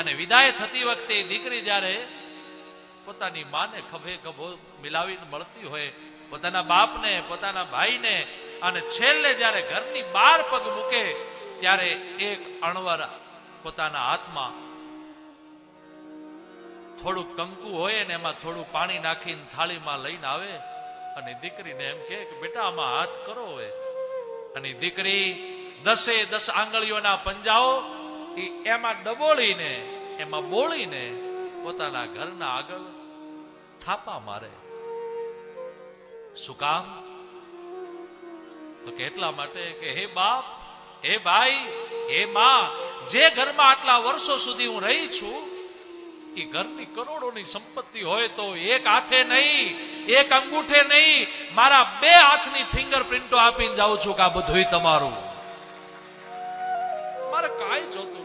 અને વિદાય થતી વખતે દીકરી જ્યારે પોતાની માને ખભે ખભો મિલાવીને મળતી હોય, પોતાના બાપને, પોતાના ભાઈને, અને છેલ્લે જ્યારે ઘરની બહાર પગ મૂકે, ત્યારે એક અણવર પોતાના હાથમાં થોડું કંકુ હોય ને એમાં થોડું પાણી નાખીને થાળીમાં લઈને આવે, અને દીકરીને એમ કે, બેટા, આમાં હાથ કરો હવે. અને દીકરી દસે દસ આંગળીઓના પંજાઓ એમાં ડબોળીને, એમાં બોળીને પોતાના ઘરના આગળ થાપા મારે. શું કામ? તો કે એટલા માટે કે, હે બાપ, હે ભાઈ, હે માં, જે ઘરમાં આટલા વર્ષો સુધી હું રહી છું એ ઘરની કરોડોની સંપત્તિ હોય તો એક હાથે નહીં, એક અંગૂઠે નહીં, મારા બે હાથની ફિંગરપ્રિન્ટો આપીને જાઉં છું કે આ બધુંય તમારું. મારે કાંઈ જોતું